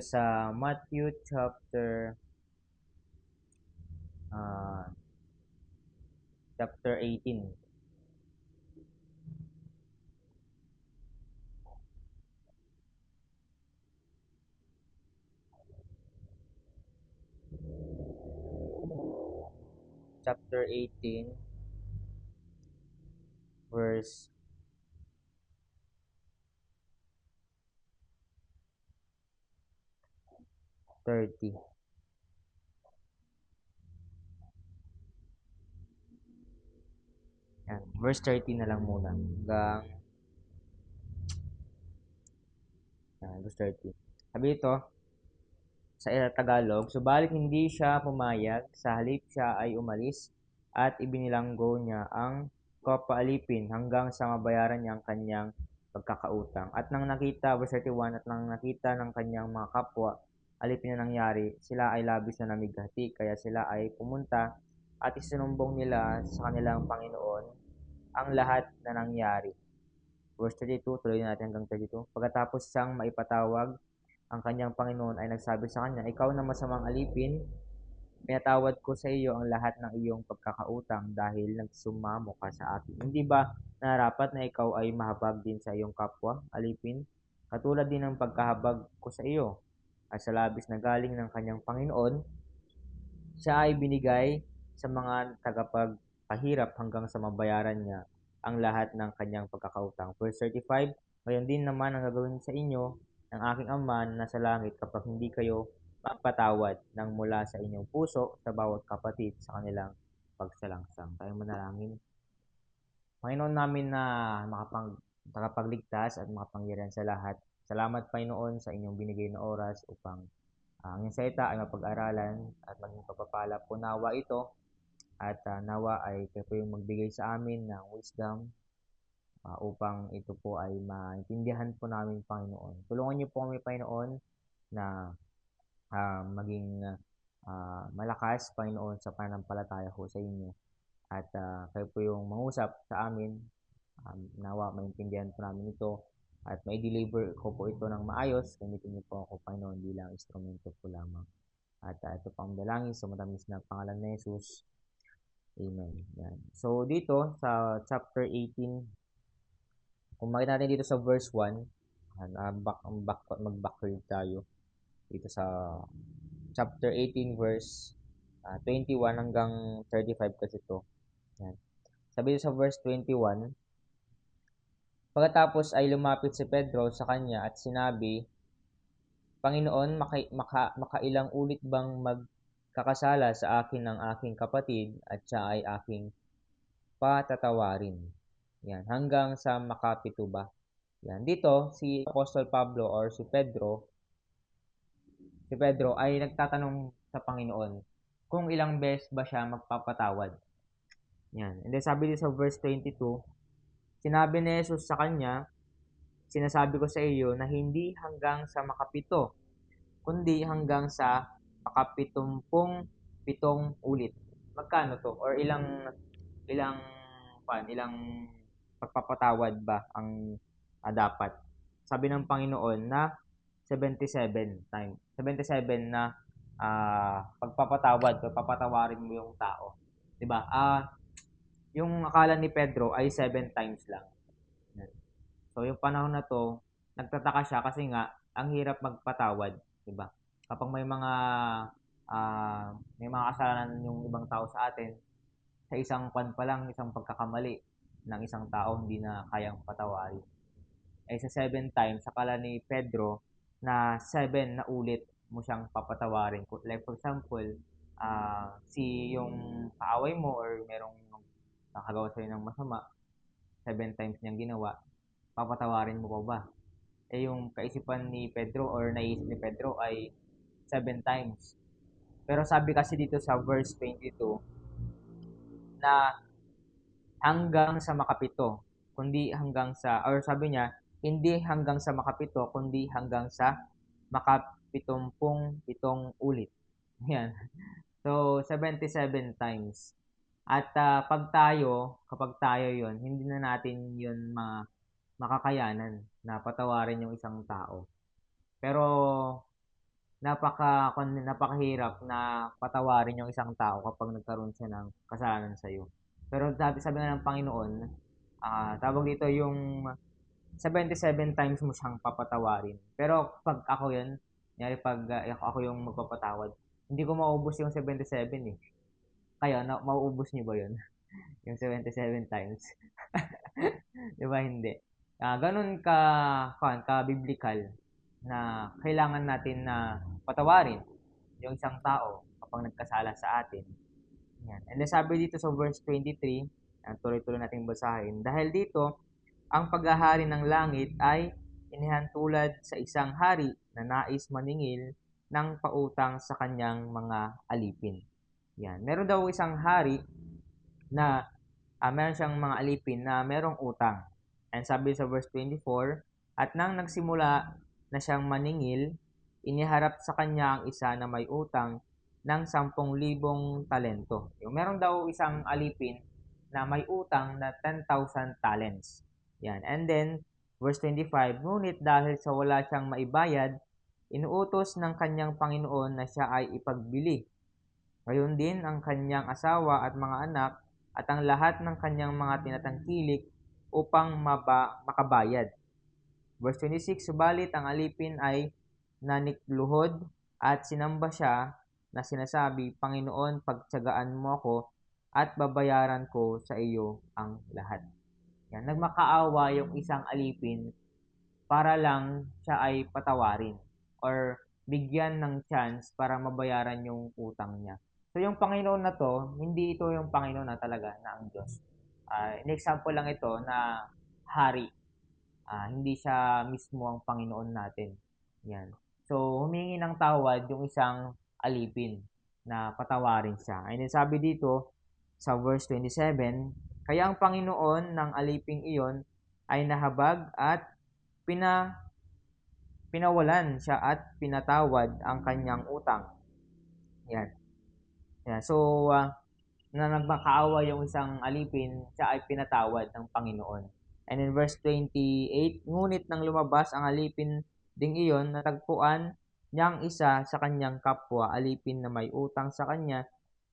sa Matthew chapter uh, chapter 18. Chapter 18 verse 30. Yan. Verse 30 na lang muna. Hanggang yan, verse 30. Sabi ito, sa Tagalog, subalit hindi siya pumayag, sa halip siya ay umalis at ibinilanggo niya ang kapaalipin hanggang sa mabayaran niya ang kanyang pagkakautang. At nang nakita, verse 31, at nang nakita ng kanyang mga kapwa alipin na nangyari, sila ay labis na namigati, kaya sila ay pumunta at isinumbong nila sa kanilang Panginoon ang lahat na nangyari. Verse 32, tuloy natin hanggang 32. Pagkatapos siyang maipatawag, ang kanyang Panginoon ay nagsabi sa kanya, Ikaw na masamang alipin, pinatawad ko sa iyo ang lahat ng iyong pagkakautang dahil nagsumamo ka sa akin. Hindi ba narapat na ikaw ay mahabag din sa iyong kapwa, alipin? Katulad din ng pagkahabag ko sa iyo at sa labis na galing ng kanyang Panginoon, siya ay binigay sa mga tagapagpahirap hanggang sa mabayaran niya ang lahat ng kanyang pagkakautang. Verse 35, Ngayon din naman ang gagawin sa inyo ng aking Ama na sa langit kapag hindi kayo magpatawad ng mula sa inyong puso sa bawat kapatid sa kanilang pagsalangsang. Tayo manalangin. Panginoon namin na makapag, makapagligtas at makapangyarihan sa lahat, Salamat Panginoon sa inyong binigay na oras upang uh, ang inyong salita ay mapag-aralan at maging kapapala. Po nawa ito at uh, nawa ay kayo po yung magbigay sa amin ng wisdom uh, upang ito po ay maintindihan po namin Panginoon. Tulungan niyo po kami Panginoon na uh, maging uh, malakas Panginoon sa pananampalataya ko sa inyo. At uh, kayo po yung mangusap sa amin. Um, nawa maintindihan po namin ito at may deliver ko po ito ng maayos. Gamitin niyo po ako, Panginoon, bilang instrumento po lamang. At uh, ito pang dalangin sa matamis na pangalan ni Jesus. Amen. Yan. So, dito sa chapter 18, kung makita natin dito sa verse 1, uh, back, back, mag-backward tayo dito sa chapter 18 verse uh, 21 hanggang 35 kasi ito. Yan. Sabi sa verse 21, Pagkatapos ay lumapit si Pedro sa kanya at sinabi, Panginoon, maka, maka, makailang ulit bang magkakasala sa akin ng aking kapatid at siya ay aking patatawarin? Yan, hanggang sa makapito ba? Yan, dito si Apostol Pablo or si Pedro, si Pedro ay nagtatanong sa Panginoon kung ilang beses ba siya magpapatawad. Yan. And then sabi dito sa verse 22, Sinabi ni Jesus sa kanya, Sinasabi ko sa iyo na hindi hanggang sa makapito, kundi hanggang sa makapitumpung pitong ulit. Magkano to? Or ilang ilang pan, ilang pagpapatawad ba ang uh, dapat? Sabi ng Panginoon na 77 time. 77 na uh, pagpapatawad, pagpapatawarin mo yung tao. 'Di ba? Ah, yung akala ni Pedro ay seven times lang. So, yung panahon na to, nagtataka siya kasi nga, ang hirap magpatawad, di ba? Kapag may mga uh, may mga kasalanan yung ibang tao sa atin, sa isang pan pa lang, isang pagkakamali ng isang tao, hindi na kayang patawarin. Eh sa seven times, akala ni Pedro na seven na ulit mo siyang papatawarin. Like for example, uh, si yung kaaway mo or merong nakagawa sa'yo ng masama, seven times niyang ginawa, papatawarin mo pa ba? Eh yung kaisipan ni Pedro or naisip ni Pedro ay seven times. Pero sabi kasi dito sa verse 22 na hanggang sa makapito, kundi hanggang sa, or sabi niya, hindi hanggang sa makapito, kundi hanggang sa makapitumpung pitong ulit. Yan. So, 77 times. At uh, pag tayo, kapag tayo yon hindi na natin yon ma makakayanan na patawarin yung isang tao. Pero napaka napakahirap na patawarin yung isang tao kapag nagkaroon siya ng kasalanan sa iyo. Pero sabi, sabi ng Panginoon, ah tawag dito yung 77 times mo siyang papatawarin. Pero pag ako yun, nyari pag ako ako yung magpapatawad, hindi ko maubos yung 77 eh. Kaya, na, mauubos niyo ba yun? yung 77 times. Di ba hindi? Ah, ganun ka, kan, ka biblical na kailangan natin na patawarin yung isang tao kapag nagkasala sa atin. Yan. And then sabi dito sa verse 23, ang tuloy-tuloy nating basahin. Dahil dito, ang paghahari ng langit ay inihantulad sa isang hari na nais maningil ng pautang sa kanyang mga alipin. Yan. Meron daw isang hari na uh, meron siyang mga alipin na merong utang. And sabi sa verse 24, at nang nagsimula na siyang maningil, iniharap sa kanya ang isa na may utang ng 10,000 talento. Yung meron daw isang alipin na may utang na 10,000 talents. Yan. And then, verse 25, Ngunit dahil sa wala siyang maibayad, inuutos ng kanyang Panginoon na siya ay ipagbili. Gayon din ang kanyang asawa at mga anak at ang lahat ng kanyang mga tinatangkilik upang maba, makabayad. Verse 26, Subalit ang alipin ay nanikluhod at sinamba siya na sinasabi, Panginoon, pagtsagaan mo ako at babayaran ko sa iyo ang lahat. Yan, nagmakaawa yung isang alipin para lang siya ay patawarin or bigyan ng chance para mabayaran yung utang niya. So yung Panginoon na to, hindi ito yung Panginoon na talaga na ang Diyos. Uh, in example lang ito na hari. Uh, hindi siya mismo ang Panginoon natin. Yan. So humingi ng tawad yung isang alipin na patawarin siya. And then sabi dito sa verse 27, kaya ang Panginoon ng aliping iyon ay nahabag at pina pinawalan siya at pinatawad ang kanyang utang. Yan. Yan. So, uh, na nagmakaawa yung isang alipin, siya ay pinatawad ng Panginoon. And in verse 28, ngunit nang lumabas ang alipin ding iyon, natagpuan niyang isa sa kanyang kapwa, alipin na may utang sa kanya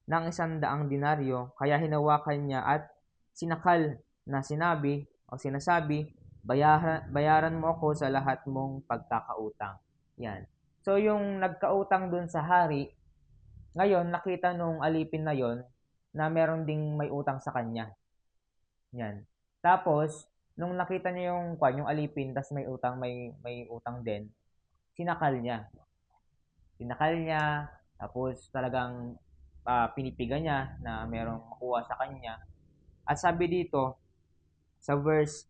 ng isang daang dinaryo, kaya hinawakan niya at sinakal na sinabi o sinasabi, bayaran, bayaran mo ako sa lahat mong pagkakautang. Yan. So, yung nagkautang dun sa hari, ngayon, nakita nung alipin na yon na meron ding may utang sa kanya. Yan. Tapos, nung nakita niya yung kwan, yung alipin, tas may utang, may, may utang din, sinakal niya. Sinakal niya, tapos talagang uh, pinipiga niya na merong makuha sa kanya. At sabi dito, sa verse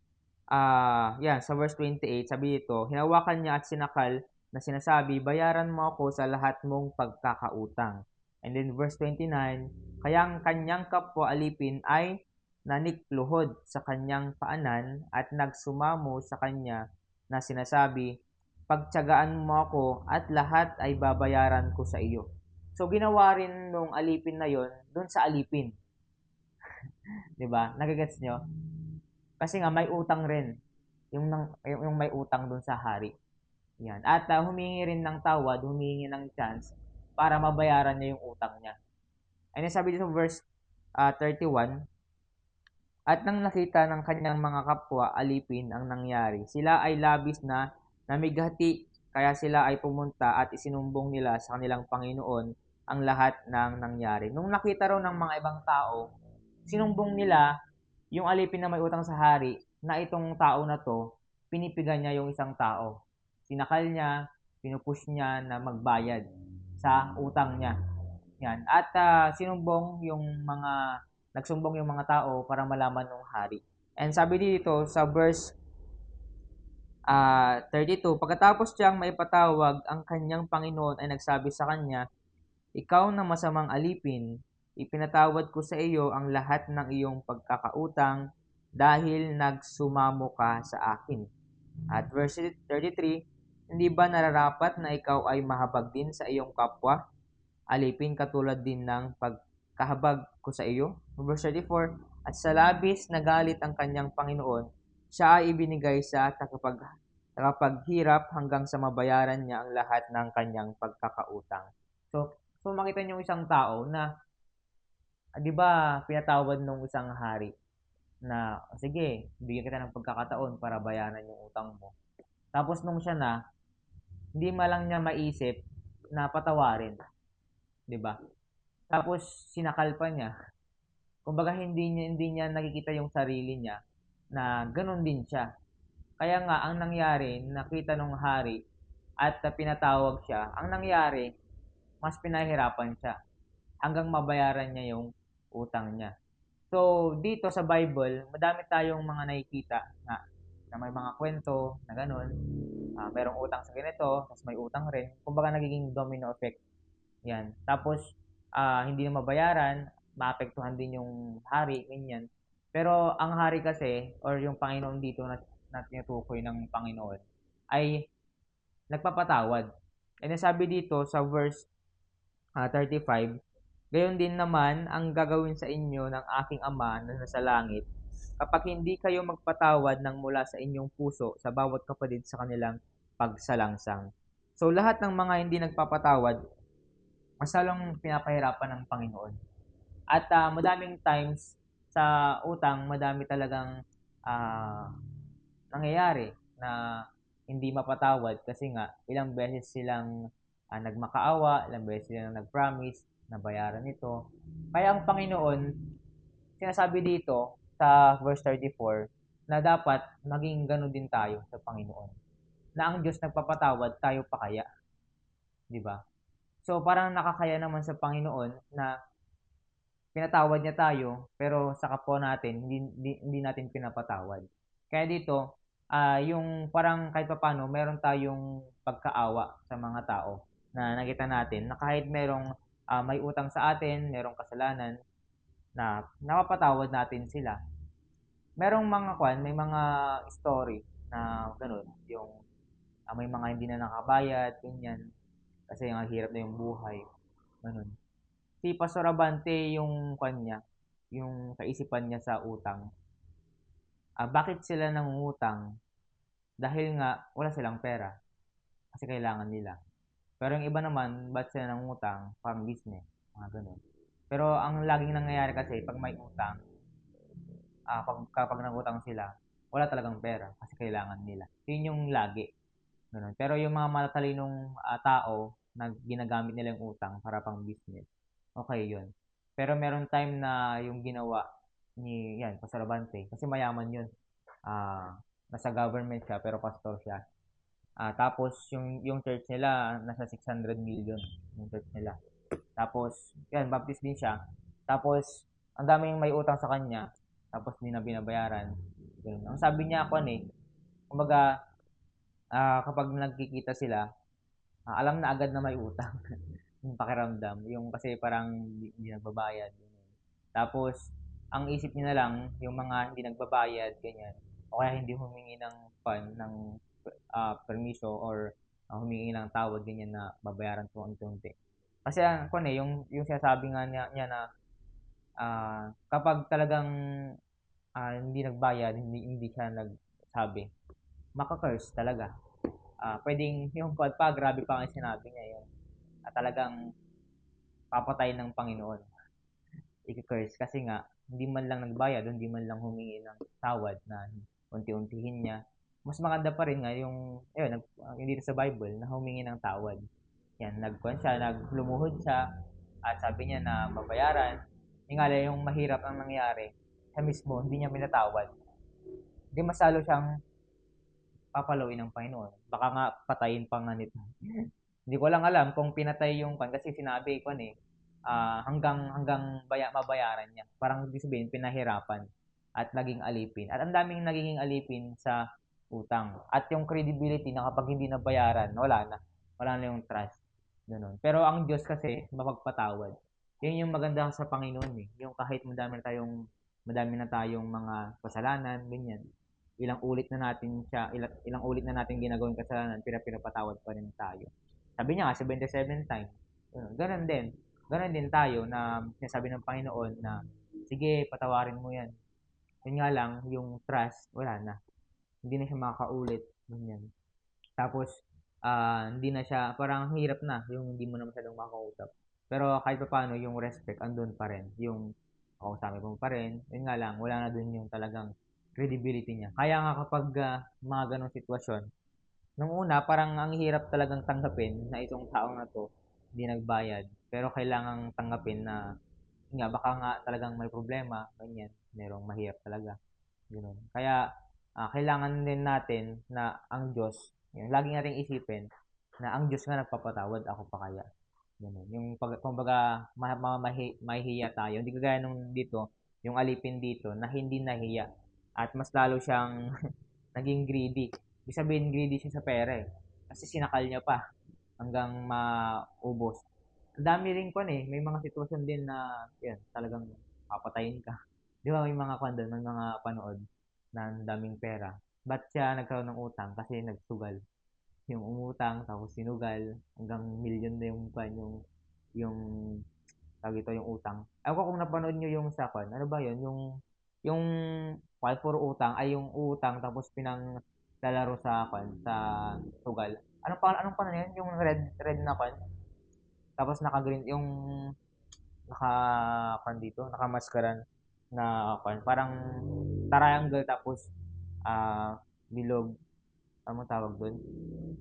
uh, yan, sa verse 28, sabi dito, hinawakan niya at sinakal na sinasabi, bayaran mo ako sa lahat mong pagkakautang. And then verse 29, kaya ang kanyang kapwa alipin ay nanikluhod sa kanyang paanan at nagsumamo sa kanya na sinasabi, pagtyagaan mo ako at lahat ay babayaran ko sa iyo. So ginawa rin nung alipin na yon doon sa alipin. 'Di ba? Nagagets nyo? Kasi nga may utang rin. Yung, nang, yung, yung may utang dun sa hari. Yan. At uh, humingi rin ng tawad, humingi ng chance para mabayaran niya yung utang niya. And sabi dito verse uh, ah, 31, At nang nakita ng kanyang mga kapwa alipin ang nangyari, sila ay labis na namigati, kaya sila ay pumunta at isinumbong nila sa kanilang Panginoon ang lahat ng nangyari. Nung nakita raw ng mga ibang tao, sinumbong nila yung alipin na may utang sa hari na itong tao na to, pinipigan niya yung isang tao. Sinakal niya, pinupush niya na magbayad sa utang niya. Yan. At uh, sinumbong yung mga, nagsumbong yung mga tao para malaman ng hari. And sabi dito sa verse uh, ah, 32, pagkatapos siyang maipatawag ang kanyang Panginoon ay nagsabi sa kanya, Ikaw na masamang alipin, Ipinatawad ko sa iyo ang lahat ng iyong pagkakautang dahil nagsumamo ka sa akin. At verse 33, hindi ba nararapat na ikaw ay mahabag din sa iyong kapwa? Alipin katulad din ng pagkahabag ko sa iyo. Verse 34, at sa labis na galit ang kanyang Panginoon, siya ay ibinigay sa takapag nakapaghirap hanggang sa mabayaran niya ang lahat ng kanyang pagkakautang. So, so makita niyo isang tao na, ah, di ba, pinatawad nung isang hari na, sige, bigyan kita ng pagkakataon para bayaran yung utang mo. Tapos nung siya na, hindi malang niya maisip na patawarin. Di ba? Tapos sinakal pa niya. Kumbaga hindi niya hindi niya nakikita yung sarili niya na ganun din siya. Kaya nga ang nangyari, nakita nung hari at pinatawag siya, ang nangyari, mas pinahirapan siya hanggang mabayaran niya yung utang niya. So, dito sa Bible, madami tayong mga nakikita na, na may mga kwento na ganun. Uh, merong utang sa ganito, tapos may utang rin. Kumbaga nagiging domino effect. Yan. Tapos, uh, hindi na mabayaran, maapektuhan din yung hari, ganyan. Pero ang hari kasi, or yung Panginoon dito na, na tinutukoy ng Panginoon, ay nagpapatawad. And sabi dito sa verse uh, 35, Gayon din naman ang gagawin sa inyo ng aking Ama na nasa langit kapag hindi kayo magpatawad ng mula sa inyong puso sa bawat kapatid sa kanilang pagsalangsang. So lahat ng mga hindi nagpapatawad, mas lalong pinapahirapan ng Panginoon. At uh, madaming times sa utang, madami talagang uh, nangyayari na hindi mapatawad kasi nga ilang beses silang uh, nagmakaawa, ilang beses silang nag-promise na bayaran ito. Kaya ang Panginoon, sinasabi dito sa verse 34 na dapat maging gano'n din tayo sa Panginoon. Na ang Diyos nagpapatawad, tayo pa kaya. Di ba? So parang nakakaya naman sa Panginoon na pinatawad niya tayo pero sa kapwa natin hindi, hindi, hindi natin pinapatawad. Kaya dito, uh, yung parang kahit paano meron tayong pagkaawa sa mga tao na nakita natin na kahit merong uh, may utang sa atin, merong kasalanan na napapatawad natin sila. Merong mga kwan, may mga story na ganun, yung uh, may mga hindi na nakabayad, ganyan. Kasi ang hirap na yung buhay. Ganun. Si Pastor Abante, yung kanya, yung kaisipan niya sa utang. Ah, bakit sila nangungutang? Dahil nga, wala silang pera. Kasi kailangan nila. Pero yung iba naman, ba't sila nangungutang? Pang business. Mga ganun. Pero ang laging nangyayari kasi, pag may utang, ah, pag, kapag nangutang sila, wala talagang pera kasi kailangan nila. Yun yung lagi. Ganun. Pero yung mga matatalinong uh, tao na ginagamit nila yung utang para pang business, okay yun. Pero meron time na yung ginawa ni, yan, Pastor Abante, kasi mayaman yun. Uh, nasa government siya, pero pastor siya. Uh, tapos, yung, yung church nila, nasa 600 million yung church nila. Tapos, yan, baptist din siya. Tapos, ang daming may utang sa kanya. Tapos, hindi na binabayaran. Ganun. Ang sabi niya ako, eh, kumbaga, uh, kapag nagkikita sila, uh, alam na agad na may utang. yung pakiramdam. Yung kasi parang hindi nagbabayad. Tapos, ang isip niya na lang, yung mga hindi nagbabayad, ganyan. O kaya hindi humingi ng fund, ng uh, permiso or uh, humingi ng tawad, ganyan na babayaran po unti-unti. Kasi ang uh, eh, yung, yung sinasabi nga niya, niya na uh, kapag talagang uh, hindi nagbayad, hindi, hindi siya nagsabi, makakurse talaga. Uh, pwedeng yung pa, pa, grabe pa ang sinabi niya yun. At talagang papatay ng Panginoon. I-curse kasi nga, hindi man lang nagbayad, hindi man lang humingi ng tawad na unti-untihin niya. Mas maganda pa rin nga yung, ayun, nag, dito sa Bible, na humingi ng tawad. Yan, nagkuhan siya, naglumuhod siya, at sabi niya na babayaran. Nga yung mahirap ang nangyari, siya mismo, hindi niya minatawad. Hindi masalo siyang papalawin ng Panginoon. Baka nga patayin pa nga nito. Hindi ko lang alam kung pinatay yung kan kasi sinabi ko eh uh, hanggang hanggang baya, mabayaran niya. Parang ibig sabihin pinahirapan at naging alipin. At ang daming nagiging alipin sa utang. At yung credibility na kapag hindi nabayaran, wala na. Wala na yung trust. Ganun. Pero ang Diyos kasi mapagpatawad. Yun yung maganda sa Panginoon eh. Yung kahit madami na tayong madami na tayong mga kasalanan, ganyan ilang ulit na natin siya, ilang, ilang ulit na natin ginagawin kasalanan, pinapatawad pa rin tayo. Sabi niya nga, 77 times. Ganun din. Ganun din tayo na sinasabi ng Panginoon na, sige, patawarin mo yan. Yun nga lang, yung trust, wala na. Hindi na siya makakaulit. Ganyan. Tapos, ah, hindi na siya, parang hirap na, yung hindi mo na masyadong makausap. Pero kahit pa paano, yung respect, andun pa rin. Yung kausapin mo pa rin. Yun nga lang, wala na dun yung talagang credibility niya. Kaya nga kapag ah, mga ganong sitwasyon, nung una, parang ang hirap talagang tanggapin na itong taong na to, hindi nagbayad. Pero kailangang tanggapin na, nga, baka nga talagang may problema, ganyan, merong mahirap talaga. Ganun. Kaya, ah, kailangan din natin na ang Diyos, yun, lagi nating isipin na ang Diyos nga nagpapatawad, ako pa kaya. Ganun. Yung pag, kumbaga, ma, ma, mahihiya tayo. Hindi kagaya nung dito, yung alipin dito, na hindi nahiya. At mas lalo siyang naging greedy. Ibig sabihin, greedy siya sa pera eh. Kasi sinakal niya pa hanggang maubos. Ang dami rin ko eh. May mga sitwasyon din na, yan, talagang papatayin ka. Di ba may mga kwan doon, may mga panood na ang daming pera. Ba't siya nagkaroon ng utang? Kasi nagsugal. Yung umutang, tapos sinugal, hanggang million na yung kwan, yung, yung, tawag ito, yung utang. Ewan ko kung napanood nyo yung sa kwan, ano ba yun? Yung, yung, while puro utang, ay yung utang, tapos pinang lalaro sa kwan, sa sugal. Anong pa anong pa yun? Yung red red na kwan. Tapos naka green yung naka kwan dito, naka maskaran na kwan. Parang triangle tapos ah bilog. Ano mo tawag doon?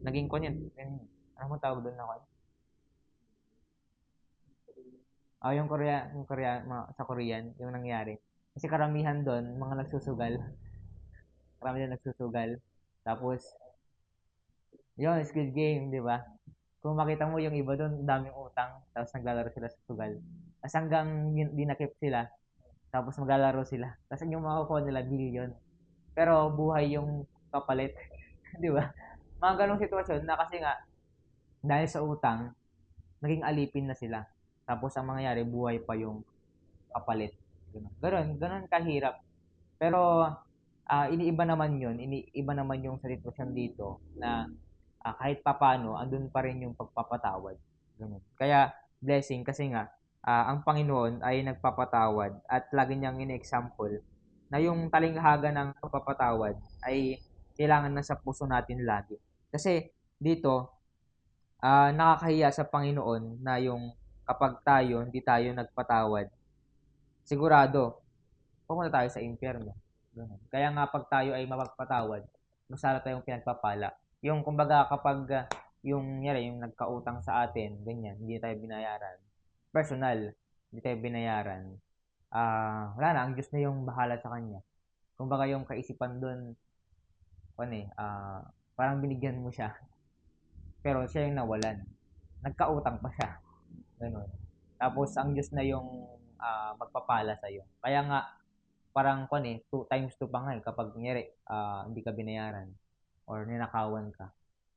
Naging yun. Yun, Ano mo tawag doon na kwan? Ah, yung Korea, yung Korea, mga- sa Korean, yung nangyari. Kasi karamihan doon, mga nagsusugal. Karamihan nagsusugal. Tapos, yun, Squid Game, di ba? Kung makita mo yung iba doon, daming utang, tapos naglalaro sila sa sugal. Tapos hanggang dinakip sila, tapos maglalaro sila. Tapos yung makukuha nila, billion. Pero buhay yung kapalit, di ba? Mga ganong sitwasyon na kasi nga, dahil sa utang, naging alipin na sila. Tapos ang mangyayari, buhay pa yung kapalit. Ganun, ganun kahirap. Pero, ah iniiba naman yun, iniiba naman yung sitwasyon dito na ah, kahit papano, andun pa rin yung pagpapatawad. Ganun. Kaya, blessing kasi nga, ah, ang Panginoon ay nagpapatawad at lagi niyang in-example na yung talinghaga ng pagpapatawad ay kailangan na sa puso natin lagi. Kasi dito, ah, nakakahiya sa Panginoon na yung kapag tayo, hindi tayo nagpatawad, sigurado, pumunta tayo sa impyerno. Ganun. Kaya nga pag tayo ay mapagpatawad, masala tayong pinagpapala. Yung kumbaga kapag ah, yung yari, yung nagkautang sa atin, ganyan, hindi tayo binayaran. Personal, hindi tayo binayaran. Ah, wala na, ang Diyos na yung bahala sa kanya. Kumbaga yung kaisipan doon, ano eh, ah, parang binigyan mo siya. Pero siya yung nawalan. Nagkautang pa siya. Ganun. Tapos ang Diyos na yung ah, magpapala sa iyo. Kaya nga parang kon eh, two times two pa nga eh, kapag kunyari ah, hindi ka binayaran or ninakawan ka.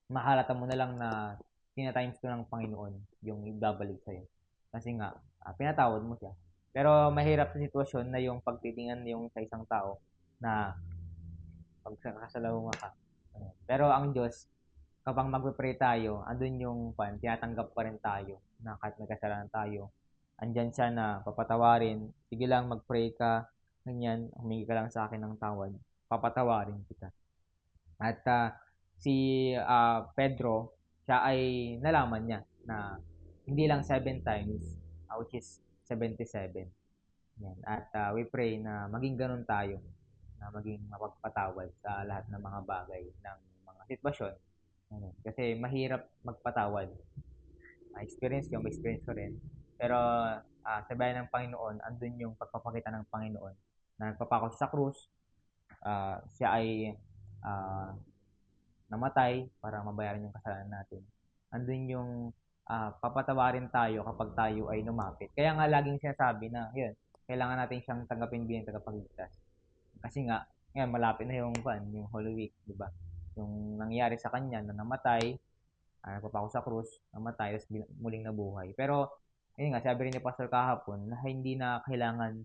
Mahalata mo na lang na tina times two ng Panginoon yung ibabalik sa iyo. Kasi nga ah, pinatawad mo siya. Pero mahirap sa sitwasyon na yung pagtitingan yung sa isang tao na pagkakasalawang ka. Pero ang Diyos, kapag magpe-pray tayo, andun yung pan, tinatanggap pa rin tayo na kahit may tayo. Andyan siya na papatawarin. Sige lang, mag-pray ka. Ganyan, humingi ka lang sa akin ng tawad. Papatawarin kita. At ah, si ah, Pedro, siya ay nalaman niya na hindi lang seven times, ah, which is 77. Yan. At ah, we pray na maging ganun tayo na maging mapagpatawad sa lahat ng mga bagay ng mga sitwasyon. Ano, Kasi mahirap magpatawad. Ma-experience ko, ma-experience ko rin. Pero ah, sa bayan ng Panginoon, andun yung pagpapakita ng Panginoon na nagpapako sa krus. ah, siya ay ah, namatay para mabayaran yung kasalanan natin. Andun yung ah, papatawarin tayo kapag tayo ay lumapit. Kaya nga laging sinasabi na, yun, kailangan natin siyang tanggapin bilang tagapagligtas. Kasi nga, ngayon malapit na yung pan, yung Holy Week, di ba? Yung nangyari sa kanya na namatay, ah, nagpapako sa krus, namatay, tapos muling nabuhay. Pero, yun nga, sabi rin ni Pastor kahapon, na hindi na kailangan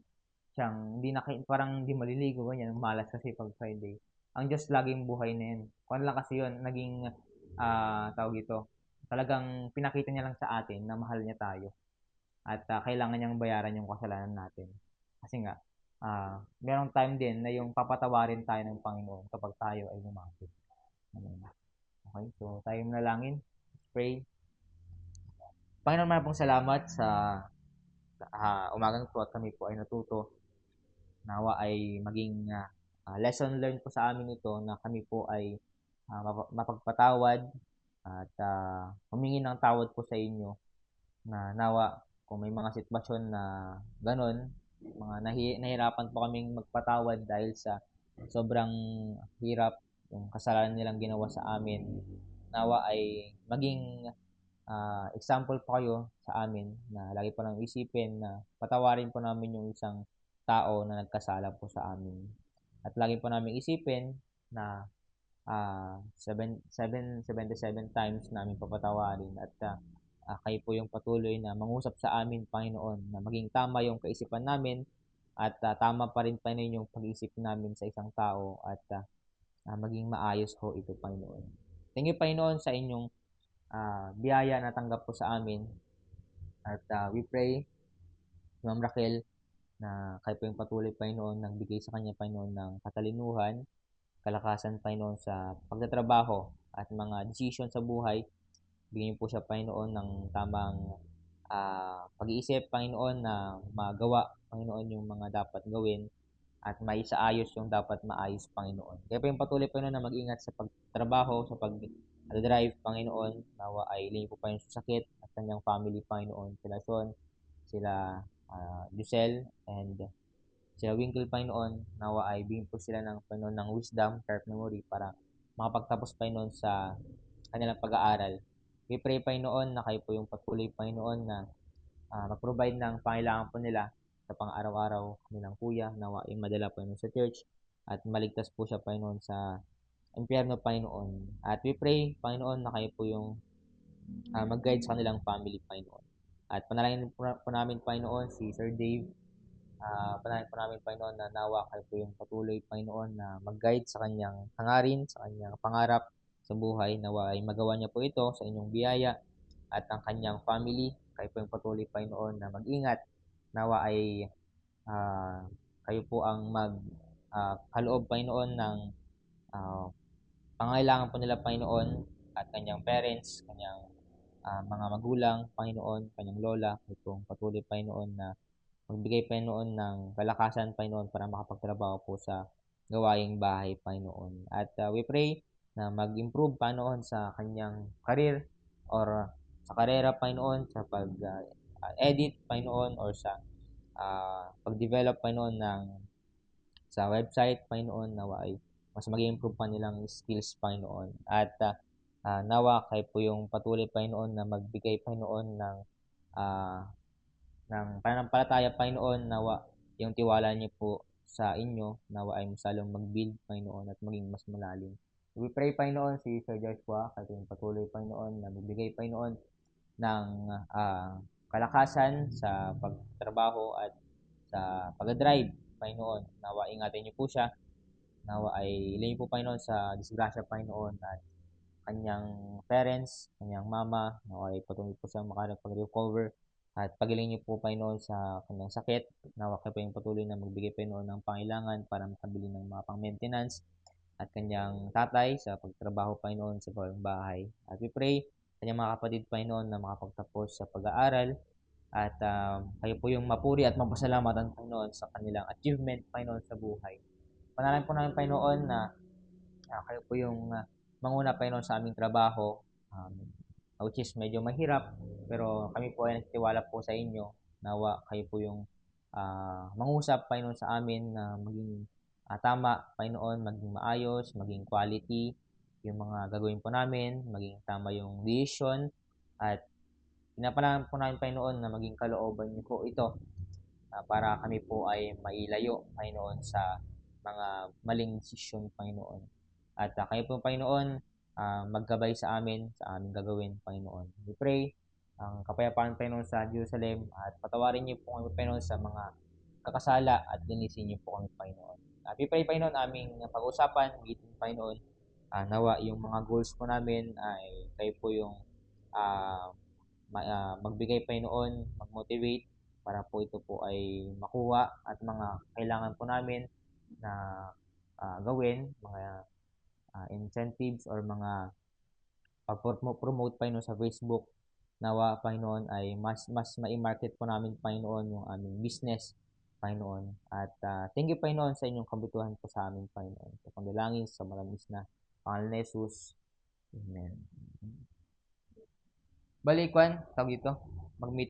siyang, hindi na, parang hindi maliligo, ganyan, malas kasi pag Friday. Ang Diyos laging buhay na yun. Kung lang kasi yun, naging, ah, tawag ito, talagang pinakita niya lang sa atin na mahal niya tayo. At ah, kailangan niyang bayaran yung kasalanan natin. Kasi nga, ah, merong time din na yung papatawarin tayo ng Panginoon kapag tayo ay lumapit. Okay, so tayo manalangin. Pray. Panginoon, maraming salamat sa uh, umagang po at kami po ay natuto. Nawa ay maging uh, uh, lesson learned po sa amin ito na kami po ay uh, mapagpatawad at uh, humingi ng tawad po sa inyo na nawa kung may mga sitwasyon na ganon, mga nahi- nahirapan po kaming magpatawad dahil sa sobrang hirap yung kasalanan nilang ginawa sa amin. Nawa ay maging uh, example po kayo sa amin na lagi po nang isipin na patawarin po namin yung isang tao na nagkasala po sa amin. At lagi po namin isipin na uh, 7, 7, 77 times namin papatawarin at uh, uh, kayo po yung patuloy na mangusap sa amin, Panginoon, na maging tama yung kaisipan namin at uh, tama pa rin pa rin yung pag-isip namin sa isang tao at uh, uh, maging maayos ho ito, Panginoon. Thank you, Panginoon, sa inyong uh, biyaya na tanggap po sa amin. At uh, we pray, Ma'am Raquel, na kayo po yung patuloy, Panginoon, nagbigay sa kanya, Panginoon, ng katalinuhan, kalakasan, Panginoon, sa pagtatrabaho at mga decision sa buhay. Bigyan po siya, Panginoon, ng tamang uh, pag-iisip, Panginoon, na magawa, Panginoon, yung mga dapat gawin at may saayos yung dapat maayos, Panginoon. Kaya po yung patuloy, Panginoon, na mag-ingat sa pagtrabaho, sa pag-drive, Panginoon, nawa ay linya po pa yung sakit at kanyang family, Panginoon, sila Sean, sila uh, Lucelle and sila Winkle Panginoon nawa ay bigyan po sila ng Panginoon ng wisdom, sharp memory para makapagtapos Panginoon sa kanilang pag-aaral. We pray Panginoon na kayo po yung patuloy Panginoon na uh, mag-provide ng pangailangan po nila sa pang-araw-araw nilang kuya nawa ay madala Panginoon sa church at maligtas po siya Panginoon sa impyerno Panginoon. At we pray Panginoon na kayo po yung uh, mag-guide sa kanilang family Panginoon. At panalangin po, po namin, Panginoon, si Sir Dave. Uh, panalangin po namin, Panginoon, na nawa kayo po yung patuloy, Panginoon, na mag-guide sa kanyang hangarin, sa kanyang pangarap sa buhay. Nawa ay magawa niya po ito sa inyong biyaya at ang kanyang family. Kayo po yung patuloy, Panginoon, na mag-ingat. Nawa ay uh, kayo po ang mag uh, kaloob, Panginoon, ng uh, pangailangan po nila, Panginoon, at kanyang parents, kanyang uh, mga magulang, Panginoon, kanyang lola, itong patuloy, Panginoon, na magbigay, Panginoon, ng kalakasan, Panginoon, para makapagtrabaho po sa gawaing bahay, Panginoon. At uh, we pray na mag-improve, Panginoon, sa kanyang career or sa karera, Panginoon, sa pag-edit, uh, Panginoon, or sa uh, pag-develop, Panginoon, ng sa website, Panginoon, na ay mas mag-improve pa nilang skills, Panginoon. At uh, uh, nawa kay po yung patuloy Panginoon na magbigay Panginoon ng uh, ng pananampalataya Panginoon nawa yung tiwala niyo po sa inyo nawa ay masalong mag-build Panginoon at maging mas malalim. We pray Panginoon si Sir Joshua kay yung patuloy Panginoon na magbigay Panginoon ng uh, kalakasan sa pagtrabaho at sa pag-drive Panginoon. Nawa ingatan niyo po siya. Nawa ay ilin po Panginoon sa disgrasya Panginoon at kanyang parents, kanyang mama, okay, patuloy po siya makapag-recover at pagiling niyo po Panginoon sa kanyang sakit, nawa kayo po yung patuloy na magbigay Panginoon ng pangailangan para makabili ng mga pang-maintenance at kanyang tatay sa pagtrabaho Panginoon sa bahay. At we pray kanyang mga kapatid Panginoon na makapagtapos sa pag-aaral at um, kayo po yung mapuri at mapasalamatan Panginoon sa kanilang achievement Panginoon sa buhay. Panalangin po namin Panginoon na uh, kayo po yung uh, manguna pa sa aming trabaho, um, which is medyo mahirap, pero kami po ay nagtiwala po sa inyo. Nawa kayo po yung uh, mangusap pa sa amin na maging uh, tama, Panginoon, maging maayos, maging quality yung mga gagawin po namin, maging tama yung decision, at pinapalangan po namin, Panginoon, na maging kalooban niyo po ito uh, para kami po ay mailayo, Panginoon, sa mga maling desisyon, Panginoon. At uh, kayo po, Panginoon, uh, maggabay sa amin, sa aming gagawin, Panginoon. We pray ang kapayapaan, Panginoon, sa Jerusalem at patawarin niyo po kami, Panginoon, sa mga kakasala at linisin niyo po kami, Panginoon. At we pray, Panginoon, aming pag-usapan, meeting, Panginoon, uh, nawa yung mga goals po namin ay kayo po yung uh, ma- uh, magbigay, Panginoon, mag-motivate para po ito po ay makuha at mga kailangan po namin na uh, gawin, mga uh, incentives or mga pag-promote, Panginoon, sa Facebook. Nawa, Panginoon, ay mas, mas mai-market po namin, Panginoon, yung aming business, Panginoon. At ah, thank you, Panginoon, sa inyong kabutuhan po sa amin, Panginoon. Sa pangalangin, sa malamis na pangalan ni Jesus. Amen. Balik, Kwan, tawag ito, mag-meet